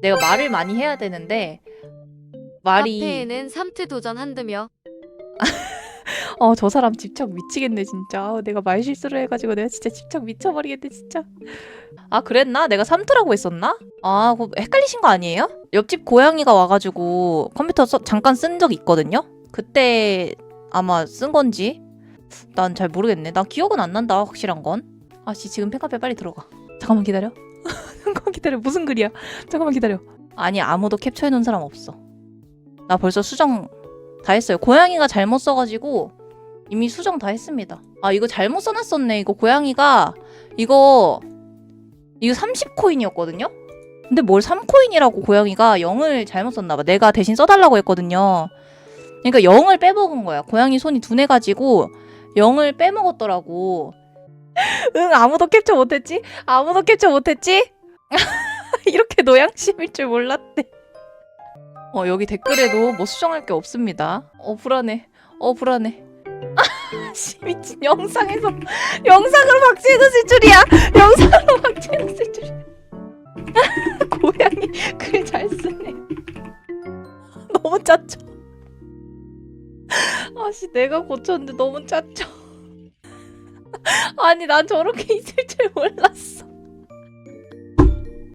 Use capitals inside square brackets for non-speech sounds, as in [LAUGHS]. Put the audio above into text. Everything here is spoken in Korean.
내가 말을 많이 해야 되는데 말이 카페에는 삼트 도전 한드며 [LAUGHS] 어 저 사람 집착 미치겠네 진짜. 아, 내가 말 실수를 해가지고 내가 진짜 집착 미쳐버리겠네 진짜. 아 그랬나? 내가 삼트라고 했었나? 아 그거 헷갈리신 거 아니에요? 옆집 고양이가 와가지고 컴퓨터 써, 잠깐 쓴 적 있거든요? 그때 아마 쓴 건지? 난 잘 모르겠네. 나 기억은 안 난다 확실한 건. 아씨 지금 팬카페 빨리 들어가. 잠깐만 기다려 기다려 무슨 글이야 잠깐만 기다려 아니 아무도 캡처해 놓은 사람 없어 나 벌써 수정 다 했어요 고양이가 잘못 써가지고 이미 수정 다 했습니다. 아 이거 잘못 써놨었네. 이거 고양이가 이거 이거 30코인이었거든요. 근데 뭘 3코인이라고 고양이가 0을 잘못 썼나봐. 내가 대신 써달라고 했거든요. 그러니까 0을 빼먹은 거야. 고양이 손이 둔해 가지고 0을 빼먹었더라고. [LAUGHS] 응 아무도 캡처 못했지? 아무도 캡처 못했지? [LAUGHS] 이렇게 노양심일 줄 몰랐대. 어 여기 댓글에도 뭐 수정할 게 없습니다. 어 불안해. 어 불안해. [LAUGHS] 씨 미친 영상에서 영상으로 박지해놨을 줄이야 영상으로 박지해놨을 줄이야 [LAUGHS] 고양이 글 잘 쓰네 너무 짜쳐 아씨 내가 고쳤는데 너무 짜쳐 아니 난 저렇게 있을 줄 몰랐어